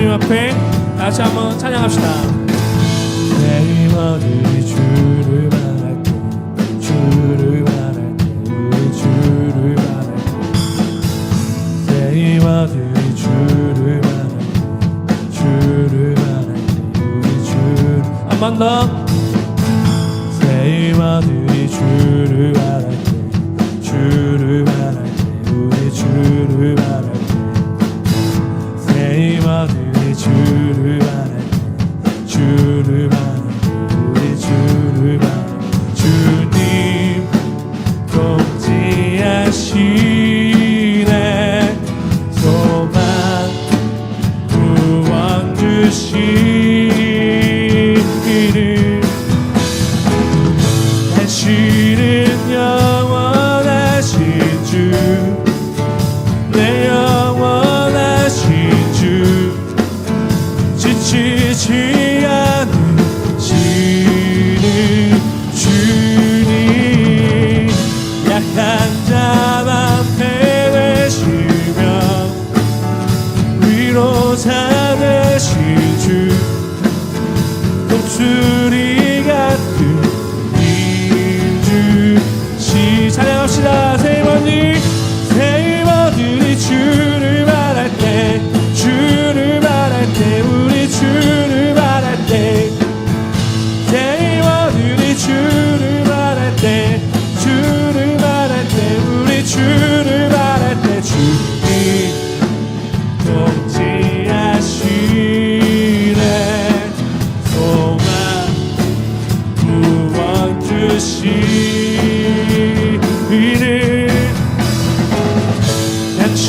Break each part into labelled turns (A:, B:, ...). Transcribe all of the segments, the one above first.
A: 주님 앞에 다시 한번 찬양합시다.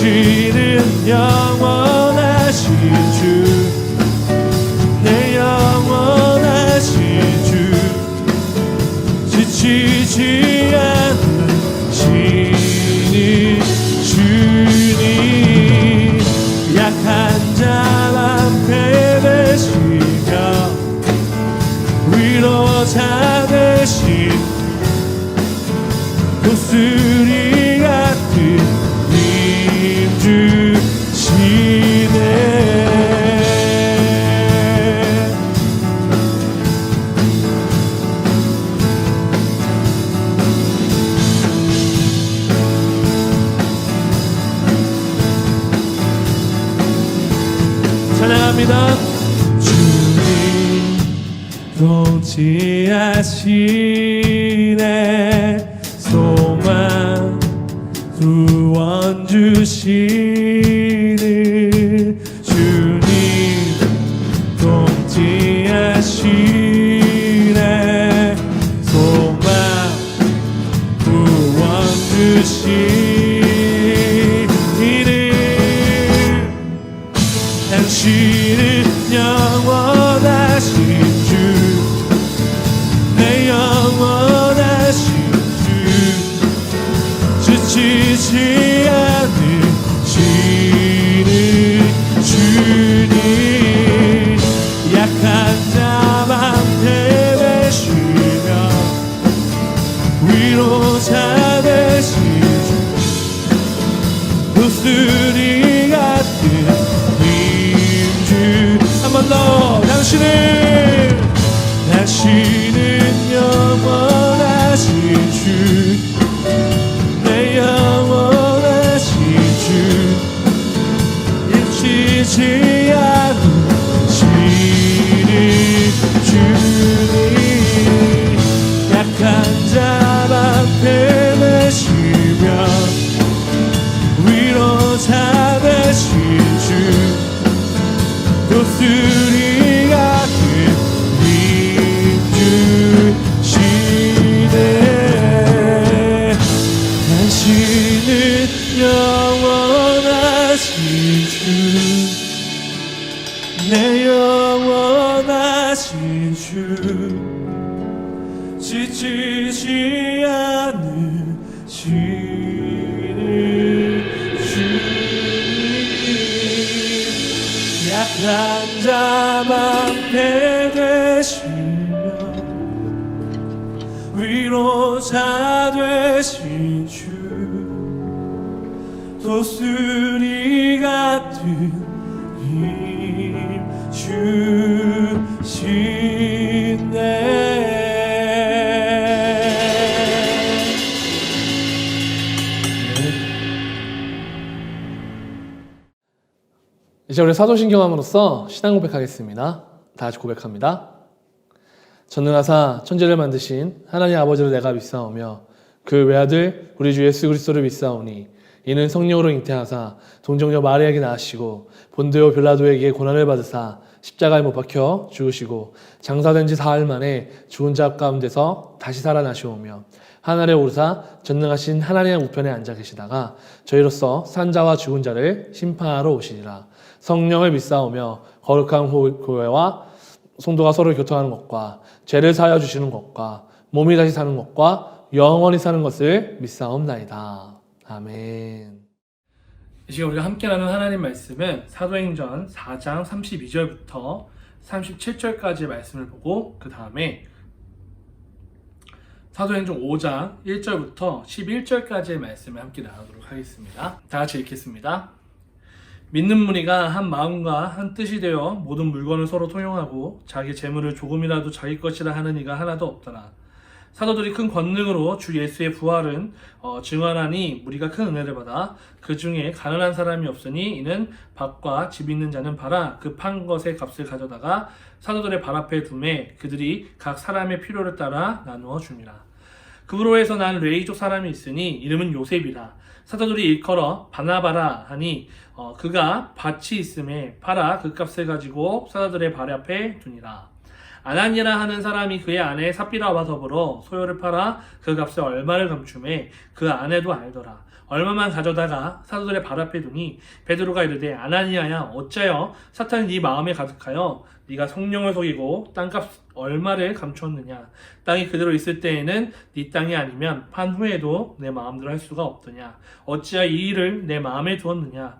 A: 당신은 영원하신 주, 내 영원하신 주, 지치지 않는 신이 주니 약한 자. 감사합니다. 주님 통치하시네 소망 구원 주시 보좌 되신 주 그것들이 도순이 같은 힘 주시네
B: 이제 우리 사도신경함으로써 신앙 고백하겠습니다. 다 같이 고백합니다. 전능하사 천지를 만드신 하나님 아버지를 내가 믿사오며 그 외아들 우리 주 예수 그리스도를 믿사오니 이는 성령으로 잉태하사 동정녀 마리아에게 낳으시고 본데오 빌라도에게 고난을 받으사 십자가에 못 박혀 죽으시고 장사된 지 사흘 만에 죽은 자 가운데서 다시 살아나시오며 하늘에 오르사 전능하신 하나님의 우편에 앉아 계시다가 저희로서 산자와 죽은 자를 심판하러 오시리라 성령을 믿사오며 거룩한 호- 교회와 성도가 서로 교통하는 것과 죄를 사하여 주시는 것과 몸이 다시 사는 것과 영원히 사는 것을 믿사옵나이다. 아멘. 이 시간 우리가 함께 나눈 하나님 말씀은 사도행전 4장 32절부터 37절까지의 말씀을 보고 그 다음에 사도행전 5장 1절부터 11절까지의 말씀을 함께 나누도록 하겠습니다. 다 같이 읽겠습니다. 믿는 무리가 한 마음과 한 뜻이 되어 모든 물건을 서로 통용하고 자기 재물을 조금이라도 자기 것이라 하는 이가 하나도 없더라. 사도들이 큰 권능으로 주 예수의 부활은 어, 증언하니 무리가 큰 은혜를 받아 그 중에 가난한 사람이 없으니 이는 밭과 집 있는 자는 그판 것의 값을 가져다가 사도들의 발 앞에 두매 그들이 각 사람의 필요를 따라 나누어 줍니다. 그브로에서 난 레이족 사람이 있으니 이름은 요셉이라 사도들이 일컬어 바나바라 하니 어, 그가 밭이 있음에 팔아 그 값을 가지고 사도들의 발 앞에 두니라 아나니라 하는 사람이 그의 아내 삽비라와 더불어 소요를 팔아 그 값을 얼마를 감춤해 그 아내도 알더라. 얼마만 가져다가 사도들의 발 앞에 두니 베드로가 이르되 아나니아야 어째여 사탄이 네 마음에 가득하여 네가 성령을 속이고 땅값 얼마를 감추었느냐? 땅이 그대로 있을 때에는 네 땅이 아니면 판 후에도 내 마음대로 할 수가 없더냐? 어찌하여 이 일을 내 마음에 두었느냐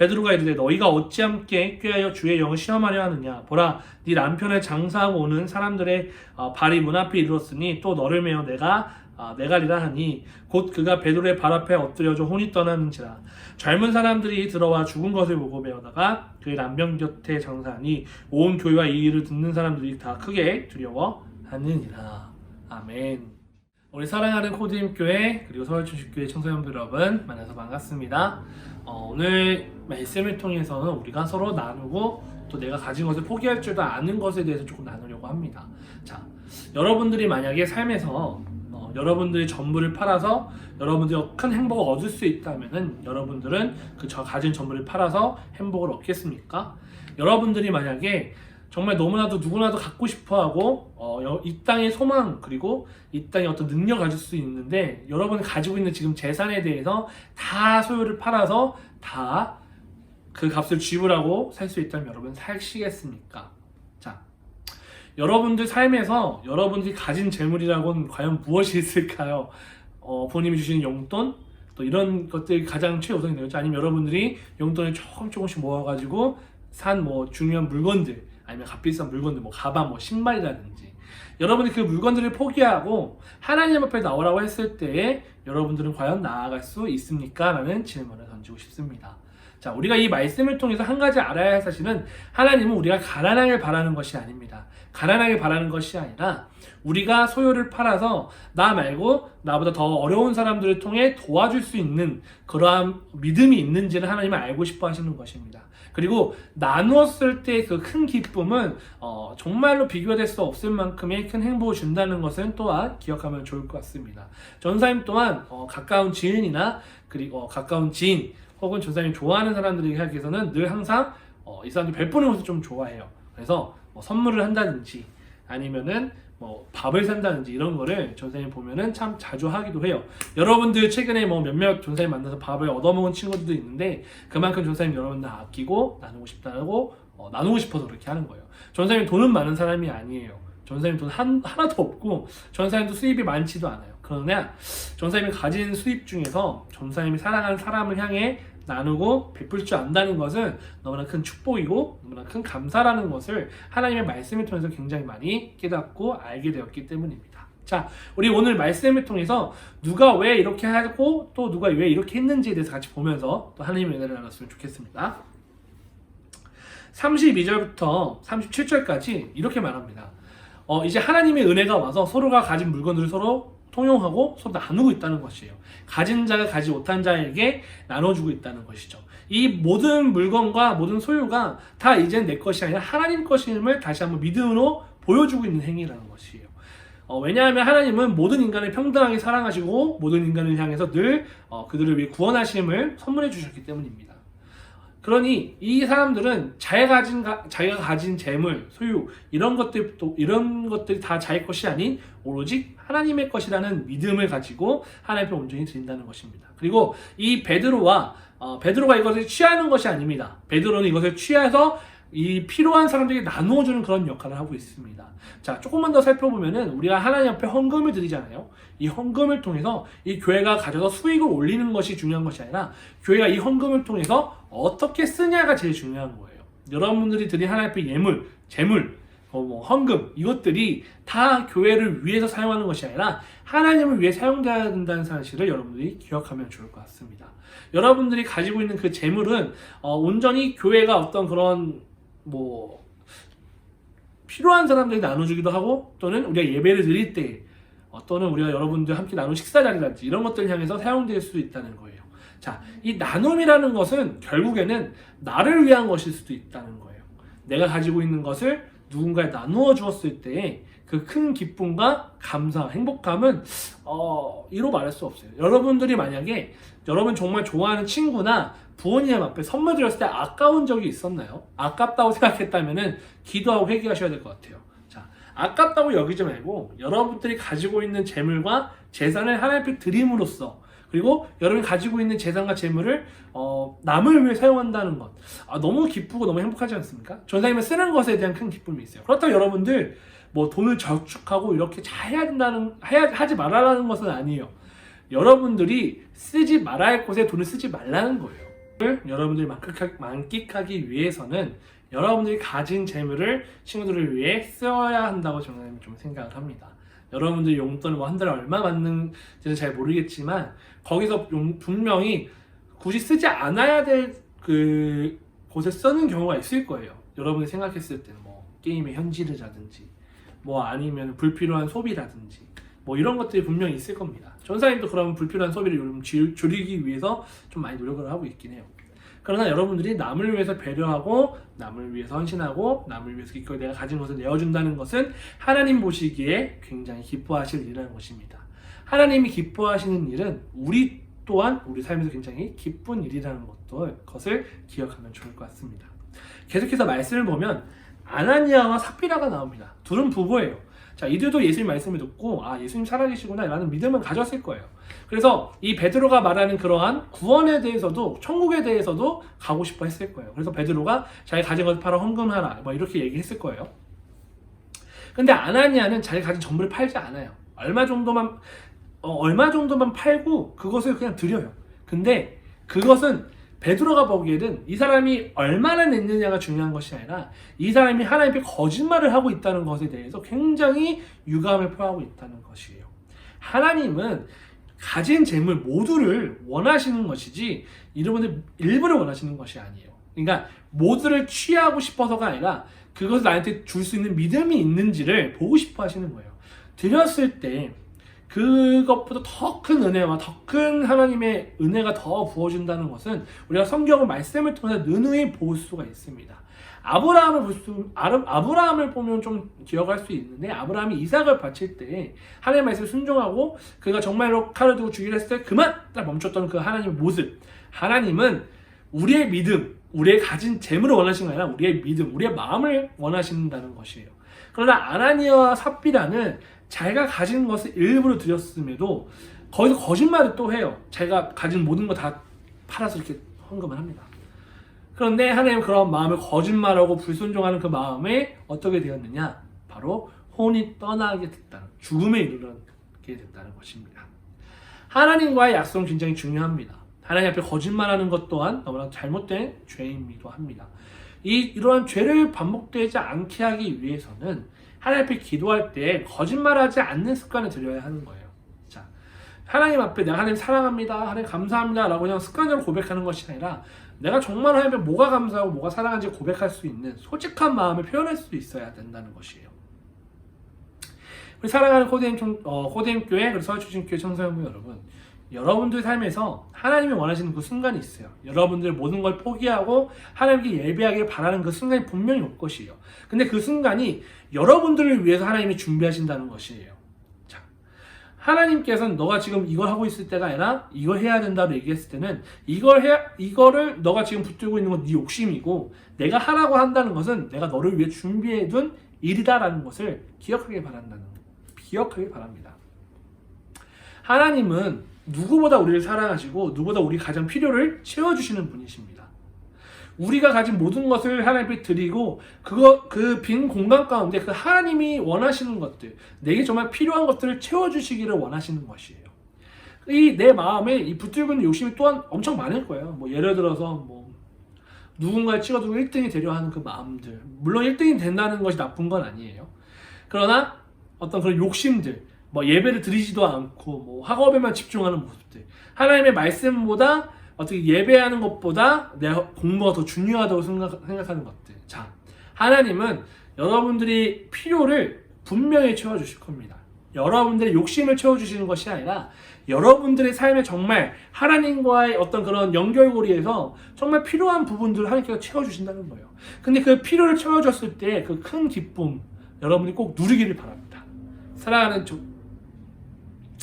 B: 베드로가 이르되 너희가 어찌 함께 꾀하여 주의 영을 시험하려 하느냐? 보라 네 남편을 장사하고 오는 사람들의 어, 발이 문 앞에 이르렀으니 또 너를 메어 내가 아, 내가리라 하니 곧 그가 베드로의 발 앞에 엎드려져 혼이 떠나는지라. 젊은 사람들이 들어와 죽은 것을 보고 배우다가 그의 남편 곁에 장사하니 온 교회와 이 일을 듣는 사람들이 다 크게 두려워하느니라. 아멘. 우리 사랑하는 코드임 교회 그리고 서울춘식교회 청소년들 여러분 만나서 반갑습니다. 어, 오늘 말씀을 통해서는 우리가 서로 나누고 또 내가 가진 것을 포기할 줄도 아는 것에 대해서 조금 나누려고 합니다. 자, 여러분들이 만약에 삶에서 어, 여러분들이 전부를 팔아서 여러분들이 큰 행복을 얻을 수 있다면은 여러분들은 그 저 가진 전부를 팔아서 행복을 얻겠습니까? 여러분들이 만약에 정말 너무나도 누구나도 갖고 싶어하고 어, 여- 이 땅의 소망 그리고 이 땅에 어떤 능력을 가질 수 있는데 여러분이 가지고 있는 지금 재산에 대해서 다 소유를 팔아서 다 그 값을 지불하고 살 수 있다면 여러분 사시겠습니까? 자, 여러분들 삶에서 여러분들이 가진 재물이라고는 과연 무엇이 있을까요? 어, 부모님이 주시는 용돈 또 이런 것들이 가장 최우선이 되겠죠. 아니면 여러분들이 용돈을 조금 조금씩 모아가지고 산 뭐 중요한 물건들 아니면 값비싼 물건들 뭐 가방 뭐 신발이라든지 여러분이 그 물건들을 포기하고 하나님 앞에 나오라고 했을 때에 여러분들은 과연 나아갈 수 있습니까? 라는 질문을 던지고 싶습니다. 자, 우리가 이 말씀을 통해서 한 가지 알아야 할 사실은 하나님은 우리가 가난하길 바라는 것이 아닙니다. 가난하길 바라는 것이 아니라 우리가 소유를 팔아서 나 말고 나보다 더 어려운 사람들을 통해 도와줄 수 있는 그러한 믿음이 있는지를 하나님은 알고 싶어 하시는 것입니다. 그리고 나누었을 때 그 큰 기쁨은 어, 정말로 비교될 수 없을 만큼의 큰 행복을 준다는 것은 또한 기억하면 좋을 것 같습니다. 전사님 또한 어, 가까운 지인이나 그리고 어, 가까운 지인 혹은 전사님 좋아하는 사람들에게서는 늘 항상 어, 이 사람들 베푸는 것을 좀 좋아해요. 그래서 뭐 선물을 한다든지 아니면은 뭐 밥을 산다든지 이런 거를 전사님 보면은 참 자주 하기도 해요. 여러분들 최근에 뭐 몇몇 전사님 만나서 밥을 얻어먹은 친구들도 있는데 그만큼 전사님 여러분들 아끼고 나누고 싶다고 어, 나누고 싶어서 그렇게 하는 거예요. 전사님 돈은 많은 사람이 아니에요. 전사님 돈 한, 하나도 없고 전사님도 수입이 많지도 않아요. 그러나 전사님이 가진 수입 중에서 전사님이 사랑하는 사람을 향해 나누고 베풀 줄 안다는 것은 너무나 큰 축복이고 너무나 큰 감사라는 것을 하나님의 말씀을 통해서 굉장히 많이 깨닫고 알게 되었기 때문입니다. 자, 우리 오늘 말씀을 통해서 누가 왜 이렇게 하고 또 누가 왜 이렇게 했는지에 대해서 같이 보면서 또 하나님의 은혜를 나눴으면 좋겠습니다. 32절부터 37절까지 이렇게 말합니다. 어, 이제 하나님의 은혜가 와서 서로가 가진 물건들을 서로 통용하고 서로 나누고 있다는 것이에요. 가진 자가 가지 못한 자에게 나눠주고 있다는 것이죠. 이 모든 물건과 모든 소유가 다 이제 내 것이 아니라 하나님 것임을 다시 한번 믿음으로 보여주고 있는 행위라는 것이에요. 어, 왜냐하면 하나님은 모든 인간을 평등하게 사랑하시고 모든 인간을 향해서 늘 어, 그들을 위해 구원하심을 선물해 주셨기 때문입니다. 그러니 이 사람들은 자기가 가진 가, 자기가 가진 재물, 소유 이런 것들 또 이런 것들이 다 자기 것이 아닌 오로지 하나님의 것이라는 믿음을 가지고 하나님께 온전히 드린다는 것입니다. 그리고 이 베드로와 어, 베드로가 이것을 취하는 것이 아닙니다. 베드로는 이것을 취해서 이 필요한 사람들에게 나누어주는 그런 역할을 하고 있습니다. 자, 조금만 더 살펴보면은 우리가 하나님 앞에 헌금을 드리잖아요. 이 헌금을 통해서 이 교회가 가져서 수익을 올리는 것이 중요한 것이 아니라 교회가 이 헌금을 통해서 어떻게 쓰냐가 제일 중요한 거예요. 여러분들이 드린 하나님 앞에 예물, 재물, 어, 뭐 헌금 이것들이 다 교회를 위해서 사용하는 것이 아니라 하나님을 위해 사용돼야 된다는 사실을 여러분들이 기억하면 좋을 것 같습니다. 여러분들이 가지고 있는 그 재물은 어, 온전히 교회가 어떤 그런 뭐 필요한 사람들에게 나눠주기도 하고 또는 우리가 예배를 드릴 때 어, 또는 우리가 여러분들 함께 나눈 식사 자리라든지 이런 것들을 향해서 사용될 수도 있다는 거예요. 자, 이 나눔이라는 것은 결국에는 나를 위한 것일 수도 있다는 거예요. 내가 가지고 있는 것을 누군가에 나누어 주었을 때 그 큰 기쁨과 감사, 행복감은 어, 이로 말할 수 없어요. 여러분들이 만약에 여러분 정말 좋아하는 친구나 부모님 앞에 선물 드렸을 때 아까운 적이 있었나요? 아깝다고 생각했다면은 기도하고 회개하셔야 될 것 같아요. 자, 아깝다고 여기지 말고 여러분들이 가지고 있는 재물과 재산을 하나님 앞에 드림으로써 그리고 여러분이 가지고 있는 재산과 재물을 어, 남을 위해 사용한다는 것 아, 너무 기쁘고 너무 행복하지 않습니까? 전사님은 쓰는 것에 대한 큰 기쁨이 있어요. 그렇다고 여러분들 뭐 돈을 저축하고 이렇게 잘 해야 된다는 해야 하지 말아라는 것은 아니에요. 여러분들이 쓰지 말아야 할 곳에 돈을 쓰지 말라는 거예요. 여러분들이 만끽하, 만끽하기 위해서는 여러분들이 가진 재물을 친구들을 위해 써야 한다고 저는 좀 생각을 합니다. 여러분들 용돈을 뭐 한 달에 얼마 받는지는 잘 모르겠지만 거기서 용- 분명히 굳이 쓰지 않아야 될 그 곳에 쓰는 경우가 있을 거예요. 여러분이 생각했을 때는 뭐 게임의 현질이라든지 뭐 아니면 불필요한 소비라든지 뭐 이런 것들이 분명히 있을 겁니다. 전사님도 그런 불필요한 소비를 좀 줄- 줄이기 위해서 좀 많이 노력을 하고 있긴 해요. 그러나 여러분들이 남을 위해서 배려하고 남을 위해서 헌신하고 남을 위해서 기꺼이 내가 가진 것을 내어준다는 것은 하나님 보시기에 굉장히 기뻐하실 일이라는 것입니다. 하나님이 기뻐하시는 일은 우리 또한 우리 삶에서 굉장히 기쁜 일이라는 것도, 것을 기억하면 좋을 것 같습니다. 계속해서 말씀을 보면 아나니아와 삽비라가 나옵니다. 둘은 부부예요. 자, 이들도 예수님 말씀을 듣고 아 예수님 살아계시구나 라는 믿음을 가졌을 거예요. 그래서 이 베드로가 말하는 그러한 구원에 대해서도 천국에 대해서도 가고 싶어 했을 거예요. 그래서 베드로가 자기 가진 것을 팔아 헌금하라 뭐 이렇게 얘기했을 거예요. 근데 아나니아는 자기 가진 전부를 팔지 않아요. 얼마 정도만 어, 얼마 정도만 팔고 그것을 그냥 드려요. 근데 그것은 베드로가 보기에는 이 사람이 얼마나 냈느냐가 중요한 것이 아니라 이 사람이 하나님께 거짓말을 하고 있다는 것에 대해서 굉장히 유감을 표하고 있다는 것이에요. 하나님은 가진 재물 모두를 원하시는 것이지 여러분들 일부를 원하시는 것이 아니에요. 그러니까 모두를 취하고 싶어서가 아니라 그것을 나한테 줄 수 있는 믿음이 있는지를 보고 싶어 하시는 거예요. 드렸을 때 그것보다 더 큰 은혜와 더 큰 하나님의 은혜가 더 부어준다는 것은 우리가 성경의 말씀을 통해서 느누이 볼 수가 있습니다. 아브라함을 볼 수, 아브라함을 보면 좀 기억할 수 있는데 아브라함이 이삭을 바칠 때 하나님의 말씀을 순종하고 그가 정말로 칼을 두고 죽이려 했을 때 그만! 딱 멈췄던 그 하나님의 모습. 하나님은 우리의 믿음 우리의 가진 재물을 원하시는 게 아니라 우리의 믿음 우리의 마음을 원하신다는 것이에요. 그러나 아나니아와 삽비라는 자기가 가진 것을 일부러 드렸음에도 거기서 거짓말을 또 해요 자기가 가진 모든 거 다 팔아서 이렇게 헌금을 합니다 그런데 하나님은 그런 마음을 거짓말하고 불순종하는 그 마음에 어떻게 되었느냐? 바로 혼이 떠나게 됐다는 죽음에 이르게 됐다는 것입니다. 하나님과의 약속은 굉장히 중요합니다. 하나님 앞에 거짓말하는 것 또한 너무나 잘못된 죄이기도 합니다. 이 이러한 죄를 반복되지 않게 하기 위해서는 하나님 앞에 기도할 때 거짓말하지 않는 습관을 들여야 하는 거예요. 자, 하나님 앞에 내가 하나님 사랑합니다, 하나님 감사합니다라고 그냥 습관적으로 고백하는 것이 아니라 내가 정말 하나님께 뭐가 감사하고 뭐가 사랑한지 고백할 수 있는 솔직한 마음을 표현할 수 있어야 된다는 것이에요. 우리 사랑하는 코데임 총, 어, 교회 그리고 서울초신교회 청소년부 여러분, 여러분들 삶에서 하나님이 원하시는 그 순간이 있어요. 여러분들 모든 걸 포기하고 하나님께 예배하길 바라는 그 순간이 분명히 올 것이에요. 근데 그 순간이 여러분들을 위해서 하나님이 준비하신다는 것이에요. 자, 하나님께서는 너가 지금 이걸 하고 있을 때가 아니라 이걸 해야 된다고 얘기했을 때는 이걸 해 이거를 너가 지금 붙들고 있는 건 네 욕심이고 내가 하라고 한다는 것은 내가 너를 위해 준비해 둔 일이다라는 것을 기억하길 바란다는 기억하길 바랍니다. 하나님은 누구보다 우리를 사랑하시고 누구보다 우리 가장 필요를 채워주시는 분이십니다. 우리가 가진 모든 것을 하나님께 드리고 그거 그 빈 공간 가운데 그 하나님이 원하시는 것들 내게 정말 필요한 것들을 채워주시기를 원하시는 것이에요. 이 내 마음에 이 붙들고 있는 욕심이 또한 엄청 많을 거예요. 뭐 예를 들어서 뭐 누군가를 찍어두고 1등이 되려 하는 그 마음들 물론 1등이 된다는 것이 나쁜 건 아니에요. 그러나 어떤 그런 욕심들 뭐 예배를 드리지도 않고 뭐 학업에만 집중하는 모습들. 하나님의 말씀보다 어떻게 예배하는 것보다 내 공부가 더 중요하다고 생각, 생각하는 것들. 자 하나님은 여러분들이 필요를 분명히 채워주실 겁니다. 여러분들의 욕심을 채워주시는 것이 아니라 여러분들의 삶에 정말 하나님과의 어떤 그런 연결고리에서 정말 필요한 부분들을 하나님께서 채워주신다는 거예요. 근데 그 필요를 채워줬을 때 그 큰 기쁨 여러분이 꼭 누리기를 바랍니다. 사랑하는 조-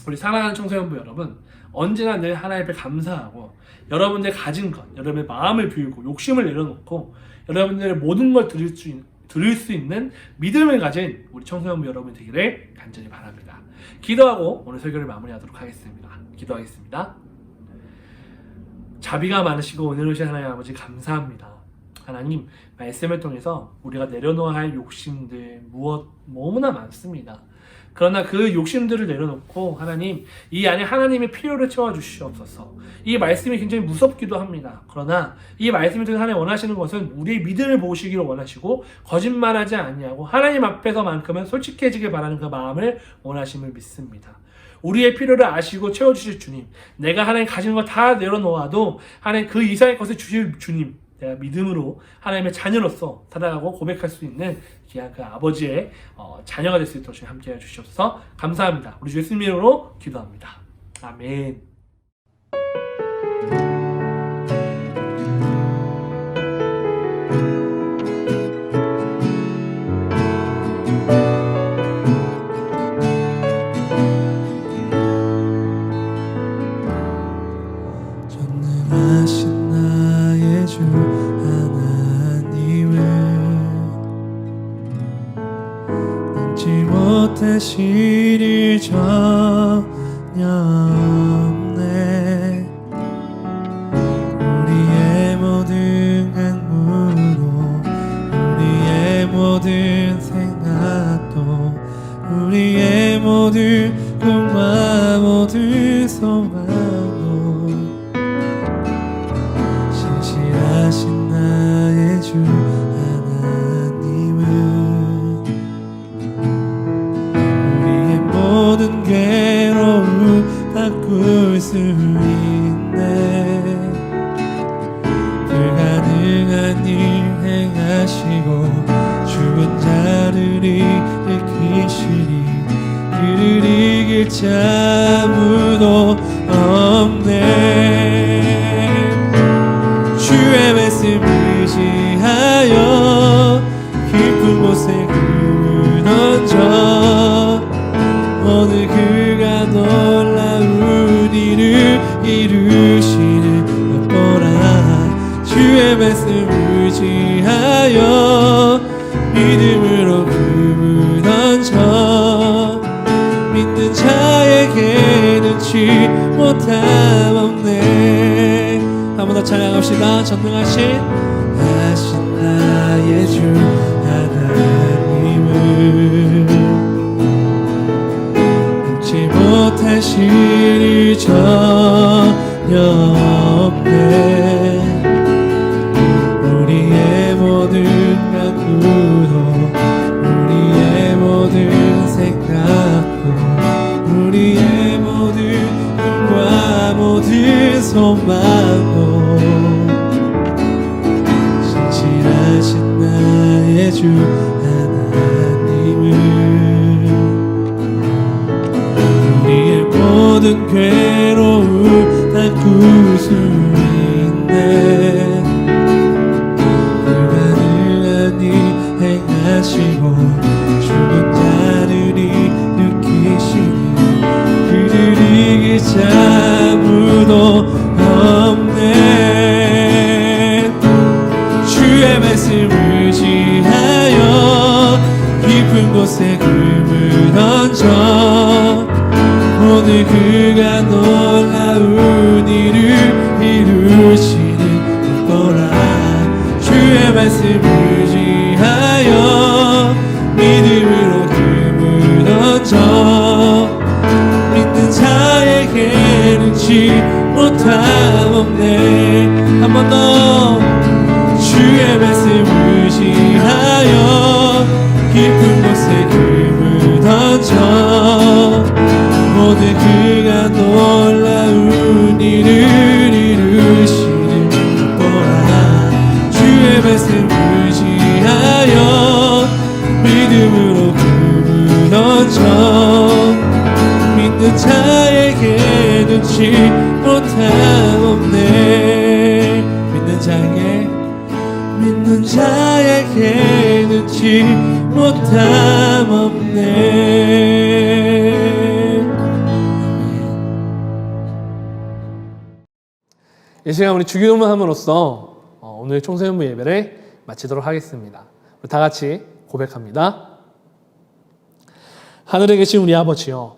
B: 우리 사랑하는 청소년부 여러분 언제나 늘 하나님 앞에 감사하고 여러분들 가진 것 여러분의 마음을 비우고 욕심을 내려놓고 여러분들의 모든 걸 들을 수, 있, 들을 수 있는 믿음을 가진 우리 청소년부 여러분 되기를 간절히 바랍니다. 기도하고 오늘 설교를 마무리하도록 하겠습니다. 기도하겠습니다. 자비가 많으시고 오신 하나님 아버지 감사합니다. 하나님 말씀을 통해서 우리가 내려놓아야 할 욕심들 무엇 너무나 많습니다. 그러나 그 욕심들을 내려놓고 하나님 이 안에 하나님의 필요를 채워 주시옵소서. 이 말씀이 굉장히 무섭기도 합니다. 그러나 이 말씀을 통해 하나님 원하시는 것은 우리의 믿음을 보시기를 원하시고 거짓말하지 아니하고 하나님 앞에서만큼은 솔직해지길 바라는 그 마음을 원하심을 믿습니다. 우리의 필요를 아시고 채워주실 주님, 내가 하나님 가진 거다 내려놓아도 하나님 그 이상의 것을 주실 주님, 내가 믿음으로 하나님의 자녀로서 살아가고 고백할 수 있는 귀한 그 아버지의 어, 자녀가 될 수 있도록 주님 함께 해 주시옵소서 감사합니다. 우리 주 예수님 이름으로 기도합니다. 아멘.
A: 일전 이 한번 더 찬양합시다. 전능하신 하신 나의 주 하나님을. 못하실 일 전혀 없네 우리의 모든 간구도 우리의 모든 생각도 우리의 모든 꿈과 모든 소망도 주 하나님을. 우리의 모든 괴로움 다 있네. 불가능한 일 행하시고 죽은 자들이 느끼시니 그들 이길 자 곳에 금을 던져 오늘 그가 놀라운 일을 이루시는 거라. 주의 말씀을 의지하여 믿음으로 금을 던져 믿는 자에게 눈치 못함 없네. 한 번 더 주의 말씀을 자에게 눈치 못함 없네 믿는 자에게 믿는 자에게 눈치 못함 없네
B: 이 시간 우리 주기도문 함으로써 어, 오늘 총세연부 예배를 마치도록 하겠습니다. 다 같이 고백합니다. 하늘에 계신 우리 아버지여